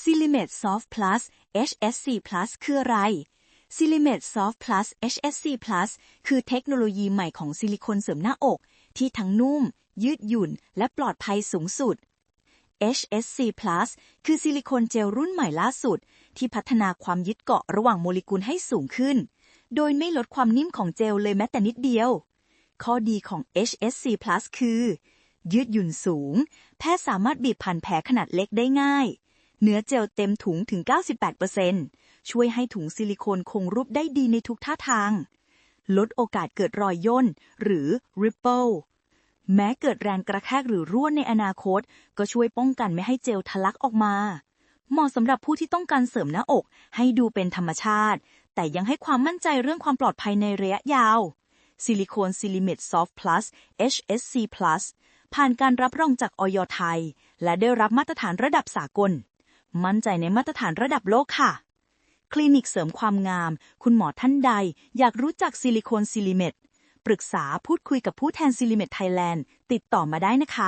s i l i m a t e Soft Plus HSC Plus คืออะไร s i l i m a t e Soft Plus HSC Plus คือเทคโนโลยีใหม่ของซิลิโคนเสริมหน้าอก ที่ทั้งนุ่ม ยืดหยุ่น และปลอดภัยสูงสุด HSC Plus คือซิลิโคนเจลรุ่นใหม่ล่าสุด ที่พัฒนาความยึดเกาะระหว่างโมเลกุลให้สูงขึ้น โดยไม่ลดความนิ่มของเจลเลยแม้แต่นิดเดียว ข้อดีของ HSC Plus คือ ยืดหยุ่นสูง แพทย์สามารถบีบผ่านแผลขนาดเล็กได้ง่าย เนื้อเจลเต็มถุงถึง 98%ช่วยให้ถุงซิลิโคนคงรูปได้ดีในทุกท่าทาง ลดโอกาสเกิดรอยย่น หรือ ripple แม้เกิดแรงกระแทกหรือรั่วในอนาคต ก็ช่วยป้องกันไม่ให้เจลทะลักออกมา เหมาะสำหรับผู้ที่ต้องการเสริมหน้าอก ให้ดูเป็นธรรมชาติ แต่ยังให้ความมั่นใจเรื่องความปลอดภัยในระยะยาวซิลิโคนซิลิเมตซอฟต์ plus HSC plus ผ่านการรับรองจากออยไทย และได้รับมาตรฐานระดับสากล มั่นใจในมาตรฐานระดับโลกค่ะ คลินิกเสริมความงาม คุณหมอท่านใด อยากรู้จักซิลิโคนซิลิเมตปรึกษาพูดคุยกับผู้แทนซิลิเมตไทยแลนด์ ติดต่อมาได้นะคะ